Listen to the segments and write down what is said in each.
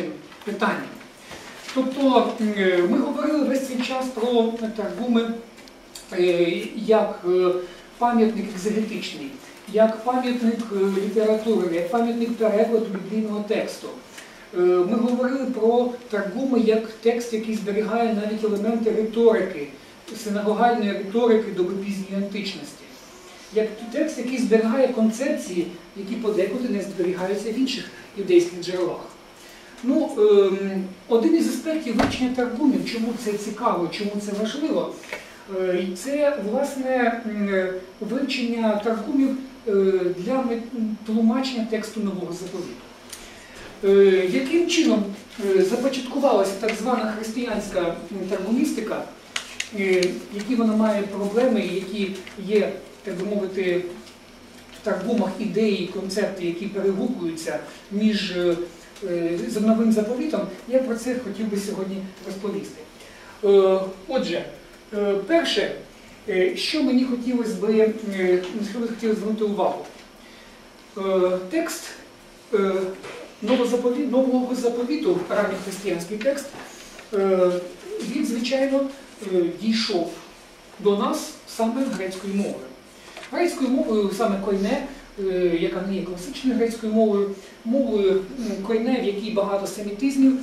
історичним питанням. Тобто е, ми говорили весь цей час про таргуми е, як е, пам'ятник екзегетичний, як пам'ятник літератури, як пам'ятник перекладу біблійного тексту. Ми говорили про таргуми як текст, який зберігає навіть елементи риторики, синагогальної риторики доби пізньої античності. Як текст, який зберігає концепції, які подекуди не зберігаються в інших юдейських джерелах. Ну, ем, один із аспектів вивчення таргумів, чому це цікаво, чому це важливо, е, це власне вивчення таргумів е, для тлумачення тексту нового заповіту. Е, Яким чином започаткувалася так звана християнська таргумістика, які вона має проблеми, які є, так би мовити, в таргумах ідеї, концепти, які перегукуються між з новим заповітом, я про це хотів би сьогодні розповісти. Е, Отже, е, перше, е, що мені хотілося би, е, хотілося звернути увагу. Е, Текст е, нового заповіту, ранньохристиянський текст, е, він, звичайно, е, дійшов до нас саме грецькою мовою. Грецькою мовою саме койне, е, яка не є класичною грецькою мовою, мовою м, койне, в якій багато семітизмів,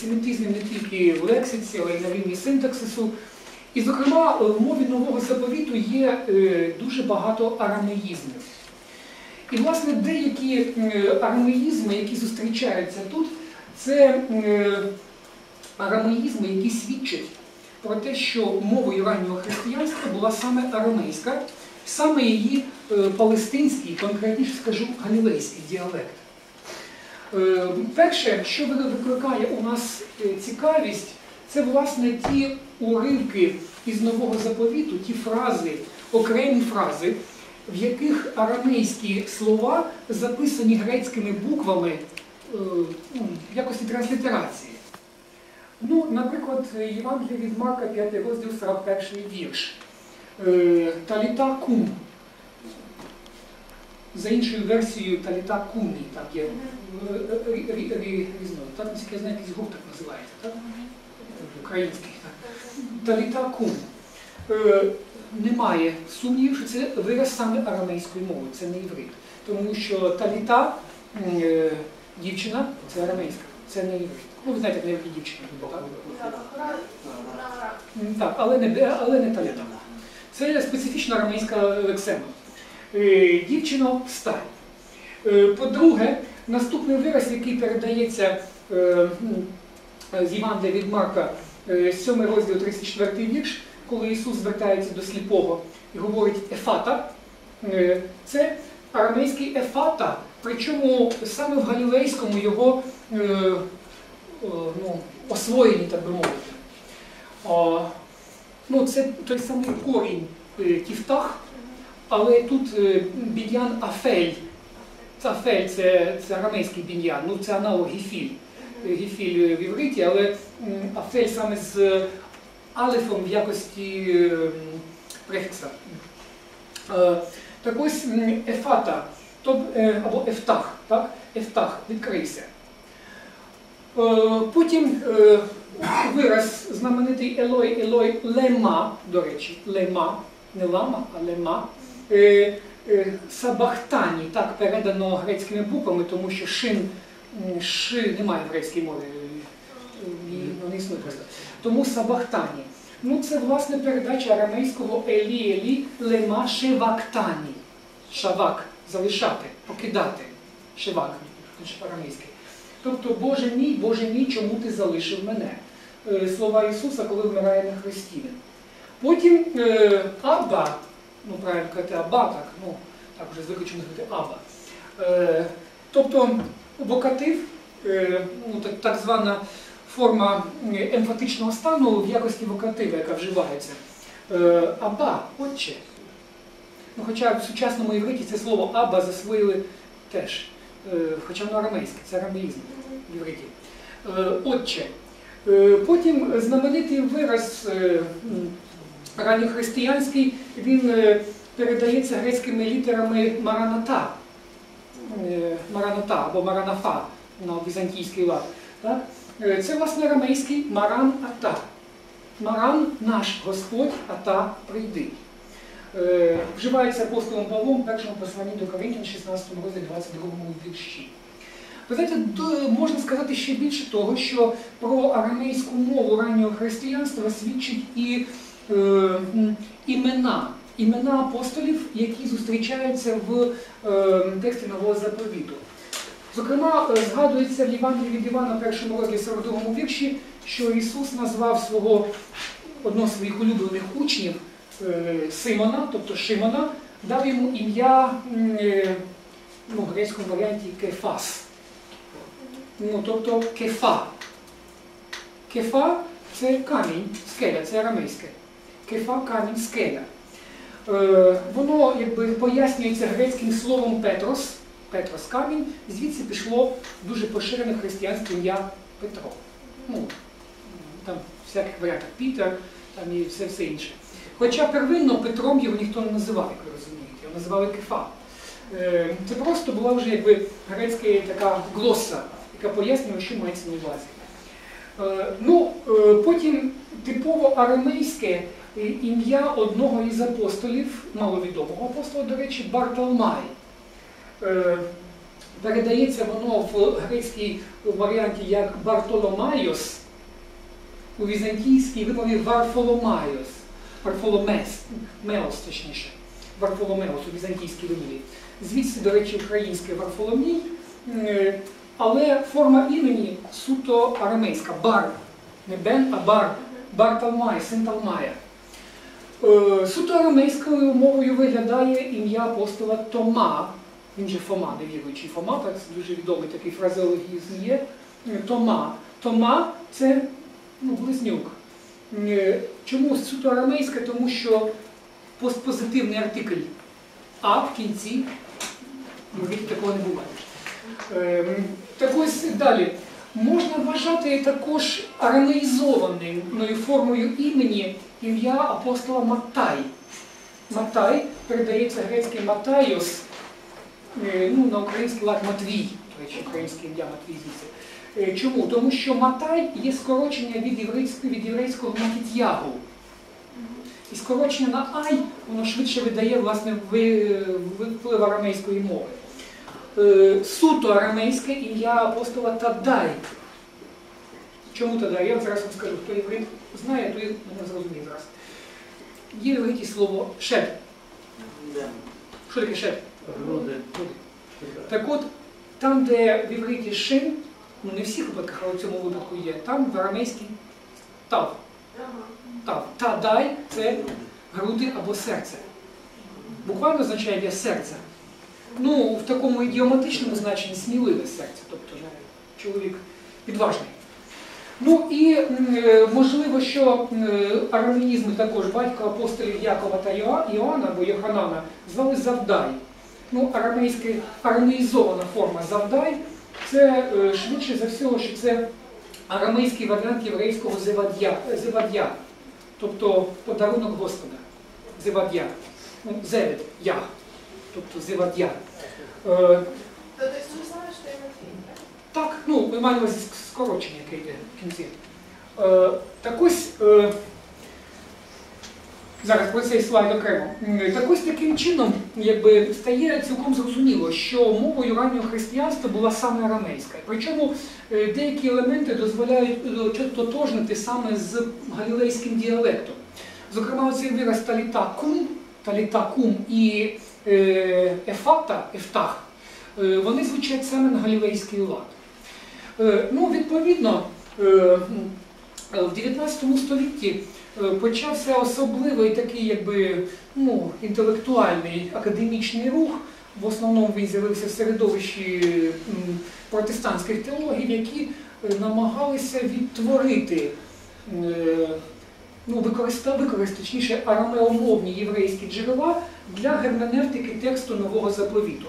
семітизмів не тільки в лексиці, але й на рівні синтаксису. І, зокрема, е, в мові нового заповіту є е, дуже багато арамеїзмів. І, власне, деякі е, арамеїзми, які зустрічаються тут, це е, арамеїзми, які свідчать про те, що мовою раннього християнства була саме арамейська, саме її е, палестинський, конкретніше скажу, галілейський діалект. Е, Перше, що викликає у нас е, цікавість, це власне ті уривки із нового заповіту, ті фрази, окремі фрази, в яких арамейські слова записані грецькими буквами е, ну, в якості транслітерації. Ну, наприклад, Євангелія від Марка, 5 розділ, 41 вірш. Е, Таліта кум. За іншою версією Таліта кумі, так є е, е, рі- рі- різно. Так, наскільки я знаю, якийсь гурт так називається, так? Український, так. Таліта кум. Немає сумнівів, що це вираз саме арамейської мови, це не іврит. Тому що таліта, дівчина, це арамейська, це не іврит. Ну, ви знаєте, як на івриті дівчина так? Так, але не, але не таліта. Це специфічна арамейська лексема. Е, Дівчино, встань. Е, По-друге, наступний вираз, який передається е, з Євангелія від Марка, 7 розділ 34 вірш, коли Ісус звертається до сліпого і говорить ефата, це арамейський ефата, причому саме в галілейському його ну, освоєнні, так би мовити. Ну, це той самий корінь е, тіфтах, але тут е, біньян афель. Це Афель це, це арамейський біньян, ну це аналог гіфіль. Е, Гіфіль е, в івриті, але афель саме з е, алефом в якості е, префікса. Е, Так ось ефата, е, або ефтах, так? Ефтах, відкрийся. Е, Потім е, вираз знаменитий Елой, Елой, лема, до речі, лема, не лама, а лема. Е, е, Сабахтані, так передано грецькими буквами, тому що шин, ши немає в грецькій мові, е, і вони існують просто. Тому Сабахтані. Ну, це власне передача арамейського Елі Елі лема шевактані. Шавак залишати, покидати. Шевак, арамейський. Тобто, Боже мій, Боже мій, чому ти залишив мене? Е, Слова Ісуса, коли вмирає на хресті. Потім е, Абба, ну правильно казати Абба, так, ну так вже звикли чому сказати Абба. Е, тобто вокатив, ну, так, так звана форма емфатичного стану в якості вокатива, яка вживається. Аба, отче. Ну, хоча в сучасному івриті це слово Аба засвоїли теж, хоча воно арамейське, це арамеїзм в івриті. Е, Отче. Е, Потім знаменитий вираз е, ранньохристиянський, він е, передається грецькими літерами мараната. Е, Мараната або маранафа на візантійський лад. Е, Це, власне, арамейський Маран Ата. Маран наш Господь, Ата прийди. Е, Вживається апостолом Павлом в першому посланні до Коринтян, 16 розділі 22 вірші. Ви знаєте, можна сказати ще більше того, що про арамейську мову раннього християнства свідчить і е, імена, імена апостолів, які зустрічаються в е, тексті Нового заповіту. Зокрема, е, згадується в Євангелії від Івана, першому розділі 42 вірші, що Ісус назвав свого одного з своїх улюблених учнів е, Симона, тобто Шимона, дав йому ім'я е, ну, в грецькому варіанті Кефас. Ну, тобто кефа. Кефа це камінь, скеля, це арамейське. Кефа камінь, скеля. Е, воно пояснюється грецьким словом Петрос, Петрос камінь, звідси пішло дуже поширене християнське ім'я Петро. Ну, там всяких варіантах Пітер, там і все інше. Хоча первинно Петром його ніхто не називав, як ви розумієте, його називали Кефа. Е, Це просто була вже якби грецька така глоса, яка пояснює, що мається на увазі. Е, Ну, е, потім типово арамейське ім'я одного із апостолів, маловідомого апостола, до речі, Бартолмай. Е, Передається воно в грецькій варіанті як Бартоломайос, у візантійській вимові Варфоломайос, Варфоломес, Меос точніше, Варфоломеос у візантійській вимові. Звідси, до речі, українське Варфоломій, е, але форма імені суто арамейська, бар. Не Бен, а бар. Бар Талмай, син Талмая. Е, Суто арамейською мовою виглядає ім'я апостола Тома. Він же Фома, невіруючий Фома, так дуже відомий такий фразеологізм є. Е, Тома. Тома це ну, близнюк. Е, Чому суто арамейська? Тому що постпозитивний артикль А в кінці, ну, такого не буває. Ем, Так ось далі. Можна вважати також арамеїзованою формою імені ім'я апостола Маттай. Маттай передається грецький Матайос, е, ну, на український лад Матвій, до речі, українське ім'я Матвій звідси. Е, Чому? Тому що Матай є скорочення від єврейського, від єврейського Матітягу. І скорочення на ай, воно швидше видає власне вплив арамейської мови. Е, Суто арамейське ім'я апостола Тадай. Чому Тадай? Я зараз вам скажу, хто єврей знає, той мене зрозуміє зараз. Є в слово шед. Що таке шед? Груди. Так от, там, де в івриті шин, ну не в всіх випадках, в цьому випадку є, там в арамейській тав. Тав. Тадай це груди або серце. Буквально означає для серця. Ну, в такому ідіоматичному значенні сміливе серце, тобто чоловік відважний. Ну і е, можливо, що е, також батько апостолів Якова та Іоанна або Йоханана звали Завдай. Ну, арамейська арамеїзована форма Завдай це е, швидше за всього, що це арамейський варіант єврейського зевад'я, зевад'я, тобто подарунок Господа. Зевад'я. Ну, зевед, ях, тобто зевад'я. Е, То есть же знаешь, что я Матвей, да? так, ну, ми маємо скорочення, яке йде в кінці. Е, так ось, е, зараз про цей слайд окремо. Так ось таким чином якби, стає цілком зрозуміло, що мовою раннього християнства була саме арамейська. Причому е, деякі елементи дозволяють е, тотожнити саме з галілейським діалектом. Зокрема, оцей вираз талітакум, талітакум і е, ефата, ефтах, вони звучать саме на галілейський лад. Ну, відповідно, в 19 столітті почався особливий такий, якби, ну, інтелектуальний академічний рух. В основному він з'явився в середовищі протестантських теологів, які е, намагалися відтворити, е, ну, точніше, арамеомовні єврейські джерела для герменевтики тексту нового заповіту.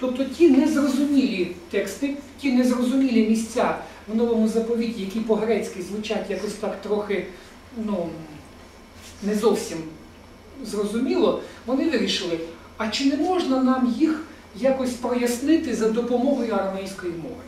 Тобто ті незрозумілі тексти, ті незрозумілі місця в новому заповіті, які по-грецьки звучать якось так трохи ну, не зовсім зрозуміло, вони вирішили, а чи не можна нам їх якось прояснити за допомогою армейської мови?